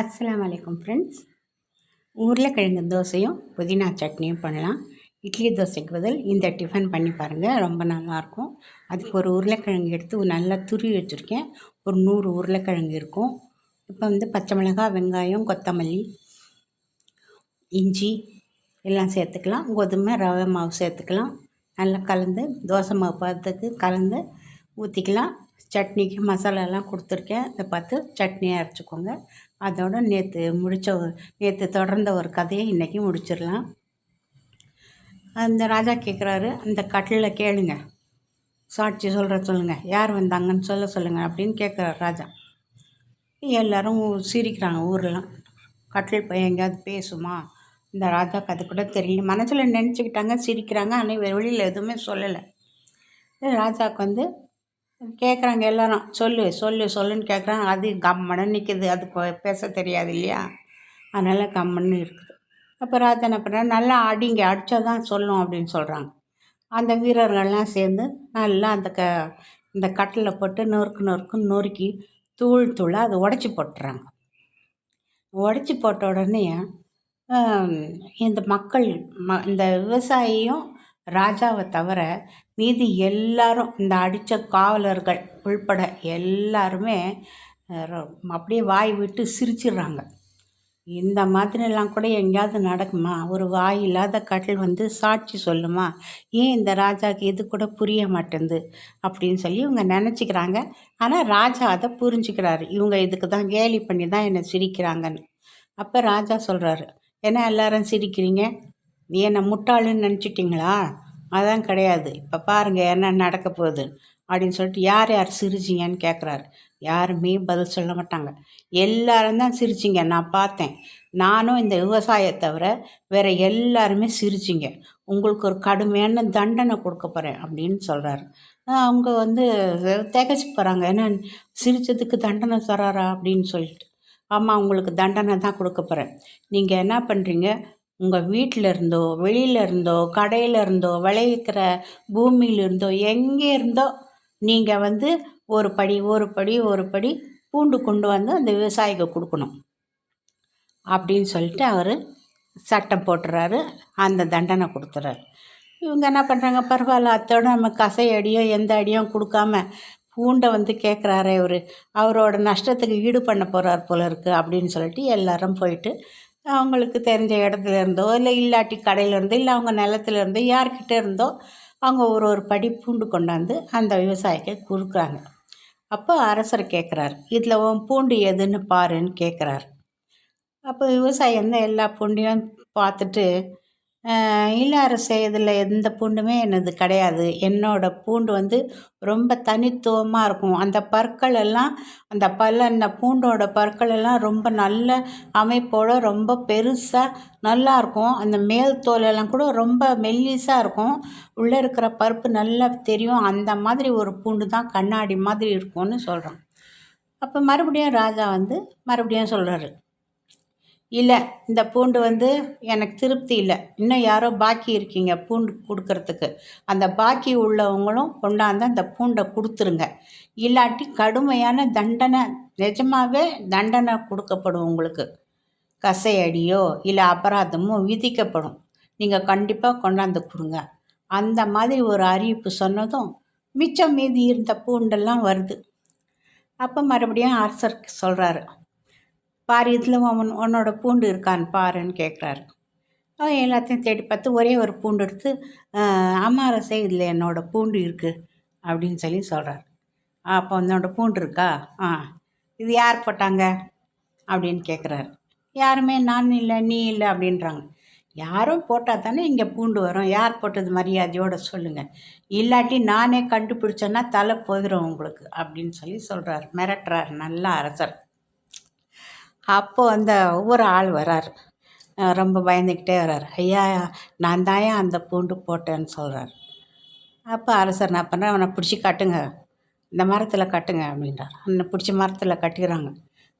அஸ்லாம் வலைக்கம் ஃப்ரெண்ட்ஸ். உருளைக்கிழங்கு தோசையும் புதினா சட்னியும் பண்ணலாம். இட்லி தோசைக்கு பதில் இந்த டிஃபன் பண்ணி பாருங்கள் ரொம்ப நல்லாயிருக்கும். அதுக்கு ஒரு உருளைக்கிழங்கு எடுத்து நல்லா துருவி வச்சுருக்கேன். ஒரு நூறு உருளைக்கிழங்கு இருக்கும். இப்போ வந்து பச்சை மிளகாய் வெங்காயம் கொத்தமல்லி இஞ்சி எல்லாம் சேர்த்துக்கலாம். கோதுமை ரவை மாவு சேர்த்துக்கலாம். நல்லா கலந்து தோசை மாவு பார்த்துக்கு கலந்து ஊற்றிக்கலாம் சட்னிக்கு மசாலாலாம் கொடுத்துருக்கேன். அதை பார்த்து சட்னியாக அரைச்சிக்கோங்க. அதோட நேற்று முடித்த நேற்று தொடர்ந்த ஒரு கதையை இன்றைக்கி முடிச்சிடலாம். அந்த ராஜா கேட்குறாரு அந்த கட்டிலில் கேளுங்க. சாட்சி சொல்கிற சொல்லுங்கள் யார் வந்தாங்கன்னு சொல்ல சொல்லுங்கள் அப்படின்னு கேட்குறாரு ராஜா. எல்லோரும் சிரிக்கிறாங்க ஊரெலாம் கட்டில் போய் எங்கேயாவது பேசுமா? இந்த ராஜா அது கூட தெரியல. மனசில் நினச்சிக்கிட்டாங்க சிரிக்கிறாங்க ஆனால் வெளியில் எதுவுமே சொல்லலை. ராஜாவுக்கு வந்து கேட்குறாங்க எல்லாரும். சொல்லு சொல்லு சொல்லுன்னு கேட்குறாங்க அது கம்மன்னு நிற்கிது அது பேச தெரியாது இல்லையா? அதனால் கம்மன்னு இருக்குது. அப்போ ராஜா என்ன பண்ணுறாரு நல்லா அடிங்க அடித்தா தான் சொல்லும் அப்படின்னு சொல்கிறாங்க அந்த வீரர்கள்லாம் சேர்ந்து நல்லா அந்த க இந்த கட்டில் போட்டு நொறுக்கு நொறுக்குன்னு நொறுக்கி தூள் தூளாக அதை உடச்சி போட்டுறாங்க. உடச்சி போட்ட உடனே இந்த மக்கள் ம இந்த விவசாயியும் ராஜாவை தவிர மீதி எல்லாரும் இந்த அடித்த காவலர்கள் உள்பட எல்லாருமே அப்படியே வாய் விட்டு சிரிச்சிடுறாங்க. இந்த மாதிரிலாம் கூட எங்கேயாவது நடக்குமா? ஒரு வாய் இல்லாத கட்டில் வந்து சாட்சி சொல்லுமா? ஏன் இந்த ராஜாவுக்கு இது கூட புரிய மாட்டேங்குது? அப்படின்னு சொல்லி இவங்க நினச்சிக்கிறாங்க. ஆனால் ராஜா அதை புரிஞ்சுக்கிறாரு. இவங்க இதுக்கு தான் கேலி பண்ணி தான் என்னை சிரிக்கிறாங்கன்னு. அப்போ ராஜா சொல்கிறாரு என்ன எல்லாரும் சிரிக்கிறீங்க? நீ என்னை முட்டாளுன்னு நினச்சிட்டிங்களா? அதான் கிடையாது. இப்போ பாருங்கள் என்ன நடக்க போகுது? அப்படின்னு சொல்லிட்டு யார் யார் சிரிச்சிங்கன்னு கேட்குறாரு யாருமே பதில் சொல்ல மாட்டாங்க. எல்லாரும் தான் சிரிச்சிங்க நான் பார்த்தேன். நானும் இந்த விவசாயத்தை தவிர வேறு எல்லாருமே சிரிச்சிங்க. உங்களுக்கு ஒரு கடுமையான தண்டனை கொடுக்க போகிறேன் அப்படின்னு சொல்கிறாரு அவங்க வந்து திகச்சு போகிறாங்க ஏன்னா சிரித்ததுக்கு தண்டனை தராரா அப்படின்னு சொல்லிட்டு. ஆமாம் உங்களுக்கு தண்டனை தான் கொடுக்க போகிறேன் நீங்கள் என்ன பண்ணுறீங்க உங்கள் வீட்டில் இருந்தோ வெளியில் இருந்தோ கடையில் இருந்தோ விளைவிக்கிற பூமியிலிருந்தோ எங்கே இருந்தோ நீங்கள் வந்து ஒரு படி ஒரு படி ஒரு படி பூண்டு கொண்டு வந்து அந்த விவசாயிக்கு கொடுக்கணும். அப்படின்னு சொல்லிட்டு அவர் சட்டம் போட்டுறாரு அந்த தண்டனை கொடுத்துறாரு. இவங்க என்ன பண்ணுறாங்க பரவாயில்ல அத்தோட நம்ம கசை அடியோ எந்த அடியும் கொடுக்காம பூண்டை வந்து கேட்குறாரு இவர். அவரோட நஷ்டத்துக்கு ஈடு பண்ண போகிறார் போல இருக்குது அப்படின்னு சொல்லிட்டு எல்லாரும் போயிட்டு அவங்களுக்கு தெரிஞ்ச இடத்துல இருந்தோ இல்லை இல்லாட்டி கடையிலேருந்தோ இல்லை அவங்க நிலத்துலேருந்தோ யார்கிட்ட இருந்தோ அவங்க ஒரு ஒரு படி பூண்டு கொண்டாந்து அந்த விவசாயிக்கு கொடுக்குறாங்க. அப்போ அரசர் கேட்குறாரு இதில் உன் பூண்டு எதுன்னு பாருன்னு கேட்குறாரு. அப்போ விவசாயி வந்து எல்லா பூண்டையும் பார்த்துட்டு இல்லாத அரசே இதில் எந்த பூண்டுமே எனது கிடையாது. என்னோடய பூண்டு வந்து ரொம்ப தனித்துவமாக இருக்கும். அந்த பற்கள் எல்லாம் அந்த பல்ல அந்த பூண்டோட பற்கள் எல்லாம் ரொம்ப நல்ல அமைப்போடு ரொம்ப பெருசாக நல்லாயிருக்கும் அந்த மேல் தோலெல்லாம் கூட ரொம்ப மெல்லிஸாக இருக்கும். உள்ளே இருக்கிற பருப்பு நல்லா தெரியும். அந்த மாதிரி ஒரு பூண்டு தான் கண்ணாடி மாதிரி இருக்கும்னு சொல்கிறோம் அப்போ மறுபடியும் ராஜா வந்து மறுபடியும் சொல்கிறாரு இல்லை இந்த பூண்டு வந்து எனக்கு திருப்தி இல்லை. இன்னும் யாரோ பாக்கி இருக்கீங்க பூண்டு கொடுக்கறதுக்கு. அந்த பாக்கி உள்ளவங்களும் கொண்டாந்து அந்த பூண்டை கொடுத்துருங்க. இல்லாட்டி கடுமையான தண்டனை நிஜமாகவே தண்டனை கொடுக்கப்படும் உங்களுக்கு. கசையடியோ இல்லை அபராதமோ விதிக்கப்படும். நீங்கள் கண்டிப்பாக கொண்டாந்து கொடுங்க. அந்த மாதிரி ஒரு அறிவிப்பு சொன்னதும் மிச்சம் மீதி இருந்த பூண்டெல்லாம் வருது. அப்போ மறுபடியும் அரசர் சொல்கிறாரு பாரு இதில் உன் உன்னோட பூண்டு இருக்கான்னு பாருன்னு கேட்குறாரு அவன் எல்லாத்தையும் தேடி பார்த்து ஒரே ஒரு பூண்டு எடுத்து அம்மாரசே இதில் என்னோடய பூண்டு இருக்குது அப்படின்னு சொல்லி சொல்கிறார் அப்போ உன்னோட பூண்டு இருக்கா? ஆ. இது யார் போட்டாங்க? அப்படின்னு கேட்குறாரு யாருமே நான் இல்லை நீ இல்லை அப்படின்றாங்க. யாரும் போட்டால் தானே இங்கே பூண்டு வரும். யார் போட்டது மரியாதையோடு சொல்லுங்கள் இல்லாட்டி நானே கண்டுபிடிச்சேன்னா தலை போயிடும் உங்களுக்கு அப்படின்னு சொல்லி சொல்கிறார் மிரட்டுறார் நல்ல அரசர். அப்போ அந்த ஒவ்வொரு ஆள் வரார். ரொம்ப பயந்துக்கிட்டே வர்றார் ஐயா நான் தான் அந்த பூண்டு போட்டேன்னு சொல்கிறார் அப்போ அரசர் என்ன பண்ணுறேன் அவனை பிடிச்சி கட்டுங்க. இந்த மரத்தில் கட்டுங்க அப்படின்றார். அவனை பிடிச்ச மரத்தில் கட்டிக்கிறாங்க.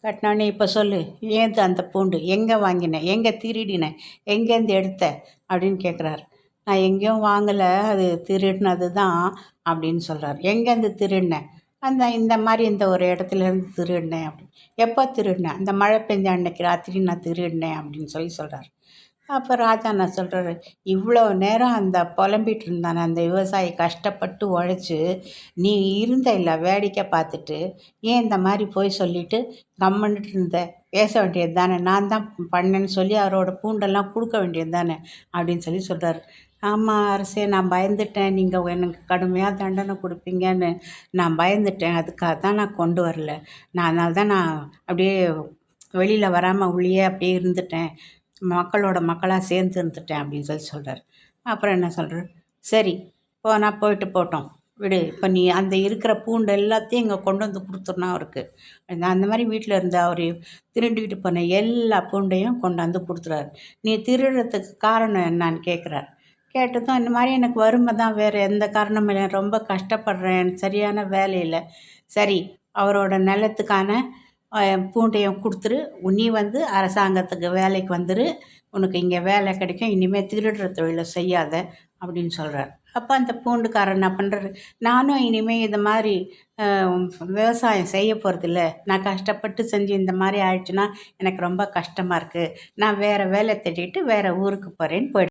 கட்டினோடனே இப்போ சொல்லு ஏது அந்த பூண்டு? எங்கே வாங்கினேன் எங்கே திருடினேன் எங்கேருந்து எடுத்த? அப்படின்னு கேட்குறாரு நான் எங்கேயும் வாங்கலை. அது திருடினது தான் அப்படின்னு சொல்கிறார் எங்கேருந்து திருடினேன் அந்த இந்த மாதிரி இந்த ஒரு இடத்துல இருந்து திருடினேன் அப்படின்னு எப்போ திருடினேன்? அந்த மழை பெஞ்ச அன்னைக்கு ராத்திரி நான் திருடினேன் அப்படின்னு சொல்லி சொல்கிறார் அப்போ ராஜா நான் சொல்கிறாரு இவ்வளோ நேரம் அந்த புலம்பிகிட்டு இருந்தானே அந்த விவசாயி கஷ்டப்பட்டு உழைச்சி நீ இருந்த இல்லை வேடிக்கை பார்த்துட்டு ஏன் இந்த மாதிரி போய் சொல்லிட்டு கம்மன்ட்டு இருந்த? பேச வேண்டியது தானே நான் தான் பண்ணேன்னு சொல்லி அவரோட பூண்டெல்லாம் கொடுக்க வேண்டியது தானே அப்படின்னு சொல்லி சொல்கிறாரு ஆமாம் அரசே நான் பயந்துட்டேன் நீங்கள் எனக்கு கடுமையாக தண்டனை கொடுப்பீங்கன்னு நான் பயந்துட்டேன் அதுக்காக தான் நான் கொண்டு வரல. நான் அதனால தான் நான் அப்படியே வெளியில் வராமல் உள்ளேயே அப்படியே இருந்துட்டேன். மக்களோட மக்களாக சேர்ந்து இருந்துட்டேன் அப்படின்னு சொல்லி சொல்கிறார் அப்புறம் என்ன சொல்கிறார் சரி போனால் போயிட்டு போட்டோம். விடு இப்போ நீ அந்த இருக்கிற பூண்டு எல்லாத்தையும் இங்கே கொண்டு வந்து கொடுத்துருனா அவருக்கு. அந்த- அந்த மாதிரி வீட்டில் இருந்து அவர் திருண்டுக்கிட்டு போன எல்லா பூண்டையும் கொண்டாந்து கொடுத்துறாரு. நீ திருடுறதுக்கு காரணம் என்னான்னு கேட்குறாரு கேட்டதும் இந்த மாதிரி எனக்கு வறுமை தான் வேறு எந்த காரணமும் இல்லை. ரொம்ப கஷ்டப்படுறேன் எனக்கு சரியான வேலை இல்லை. சரி அவரோட நிலத்துக்கான பூண்டையும் கொடுத்துரு. நீ வந்து அரசாங்கத்துக்கு வேலைக்கு வந்துரு. உனக்கு இங்கே வேலை கிடைக்கும். இனிமேல் திருடுற தொழிலை செய்யாத அப்படின்னு சொல்கிறார் அப்போ அந்த பூண்டுக்காரர் என்ன பண்ணுறாரு நானும் இனிமேல் இது மாதிரி விவசாயம் செய்ய போகிறதில்ல நான் கஷ்டப்பட்டு செஞ்சு இந்த மாதிரி ஆயிடுச்சுன்னா எனக்கு ரொம்ப கஷ்டமாக இருக்குது நான் வேறு வேலை தேடிட்டு வேறு ஊருக்கு போகிறேன்னு போயிட்டு